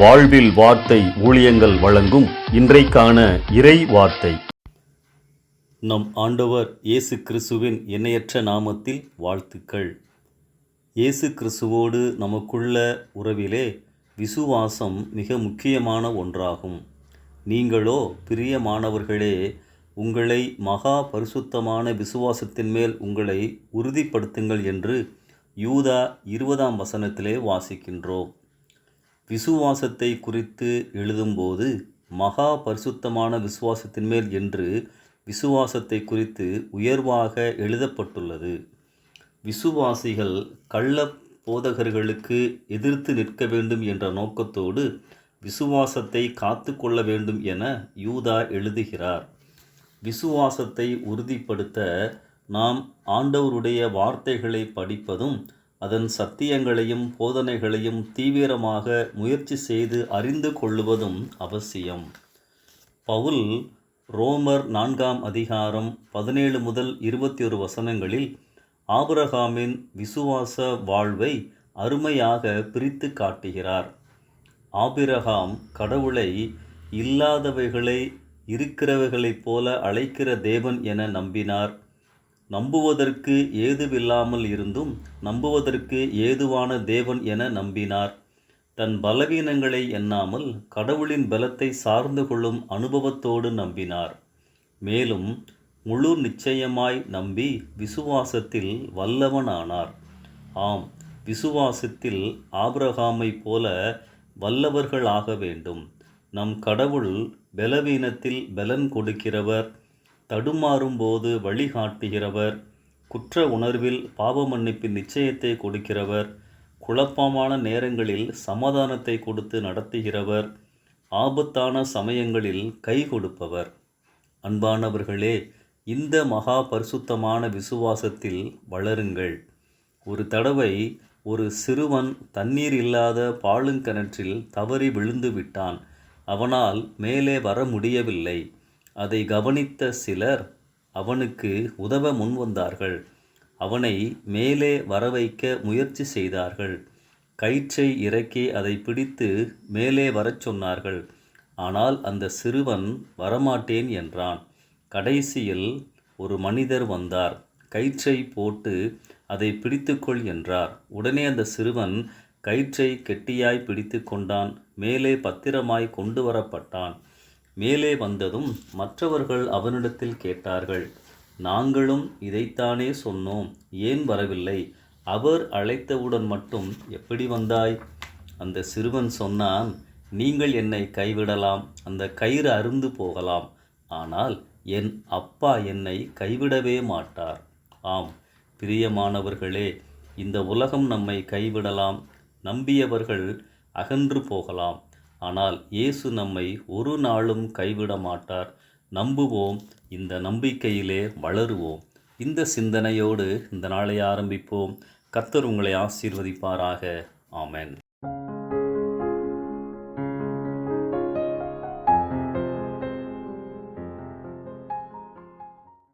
வாழ்வில் வார்த்தை ஊழியங்கள் வழங்கும் இன்றைக்கான இறை வார்த்தை. நம் ஆண்டவர் இயேசு கிறிஸ்துவின் இணையற்ற நாமத்தில் வாழ்த்துக்கள். இயேசு கிறிஸ்துவோடு நமக்குள்ள உறவிலே விசுவாசம் மிக முக்கியமான ஒன்றாகும். நீங்களோ பிரியமானவர்களே உங்களை மகா பரிசுத்தமான விசுவாசத்தின் மேல் உங்களை உறுதிப்படுத்துங்கள் என்று யூதா இருபதாம் வசனத்திலே வாசிக்கின்றோம். விசுவாசத்தை குறித்து எழுதும்போது மகா பரிசுத்தமான விசுவாசத்தின் மேல் என்று விசுவாசத்தை குறித்து உயர்வாக எழுதப்பட்டுள்ளது. விசுவாசிகள் கள்ள போதகர்களுக்கு எதிர்த்து நிற்க வேண்டும் என்ற நோக்கத்தோடு விசுவாசத்தை காத்து கொள்ள வேண்டும் என யூதா எழுதுகிறார். விசுவாசத்தை உறுதிப்படுத்த நாம் ஆண்டவருடைய வார்த்தைகளை படிப்பதும் அதன் சத்தியங்களையும் போதனைகளையும் தீவிரமாக முயற்சி செய்து அறிந்து கொள்ளுவதும் அவசியம். பவுல் ரோமர் நான்காம் அதிகாரம் பதினேழு முதல் இருபத்தி ஒரு வசனங்களில் ஆபிரகாமின் விசுவாச வாழ்வை அருமையாக பிரித்து காட்டுகிறார். ஆபிரகாம் கடவுளை இல்லாதவைகளை இருக்கிறவைகளைப் போல அழைக்கிற தேவன் என நம்பினார். நம்புவதற்கு ஏதுவில்லாமல் இருந்தும் நம்புவதற்கு ஏதுவான தேவன் என நம்பினார். தன் பலவீனங்களை எண்ணாமல் கடவுளின் பலத்தை சார்ந்து கொள்ளும் அனுபவத்தோடு நம்பினார். மேலும் முழு நிச்சயமாய் நம்பி விசுவாசத்தில் வல்லவனானார். ஆம் விசுவாசத்தில் ஆபிரகாமை போல வல்லவர்கள் ஆக வேண்டும். நம் கடவுள் பலவீனத்தில் பலன் கொடுக்கிறவர். தடுமாறும்போது வழிகாட்டுகிறவர் குற்ற உணர்வில் பாவ மன்னிப்பின் நிச்சயத்தை கொடுக்கிறவர் குழப்பமான நேரங்களில் சமாதானத்தை கொடுத்து நடத்துகிறவர் ஆபத்தான சமயங்களில் கை கொடுப்பவர். அன்பானவர்களே இந்த மகா பரிசுத்தமான விசுவாசத்தில் வளருங்கள். ஒரு தடவை ஒரு சிறுவன் தண்ணீர் இல்லாத பாலுங்கிணற்றில் தவறி விழுந்து விட்டான். அவனால் மேலே வர முடியவில்லை. அதை கவனித்த சிலர் அவனுக்கு உதவ முன்வந்தார்கள் அவனை மேலே வரவைக்க முயற்சி செய்தார்கள். கயிற்றை இறக்கி அதை பிடித்து மேலே வரச் சொன்னார்கள். ஆனால் அந்த சிறுவன் வரமாட்டேன் என்றான். கடைசியில் ஒரு மனிதர் வந்தார். கயிற்றை போட்டு அதை பிடித்துக்கொள் என்றார். உடனே அந்த சிறுவன் கயிற்றை கெட்டியாய் பிடித்து கொண்டான். மேலே பத்திரமாய் கொண்டு வரப்பட்டான். மேலே வந்ததும் மற்றவர்கள் அவனிடத்தில் கேட்டார்கள் நாங்களும் இதைத்தானே சொன்னோம் ஏன் வரவில்லை? அவர் அழைத்தவுடன் மட்டும் எப்படி வந்தாய்? அந்த சிறுவன் சொன்னான் நீங்கள் என்னை கைவிடலாம் அந்த கயிறு அருந்து போகலாம் ஆனால் என் அப்பா என்னை கைவிடவே மாட்டார். ஆம் பிரியமானவர்களே இந்த உலகம் நம்மை கைவிடலாம் நம்பியவர்கள் அகன்று போகலாம் ஆனால் இயேசு நம்மை ஒரு நாளும் கைவிட மாட்டார். நம்புவோம் இந்த நம்பிக்கையிலே வளருவோம். இந்த சிந்தனையோடு இந்த நாளை ஆரம்பிப்போம். கர்த்தர் உங்களை ஆசீர்வதிப்பாராக. ஆமேன்.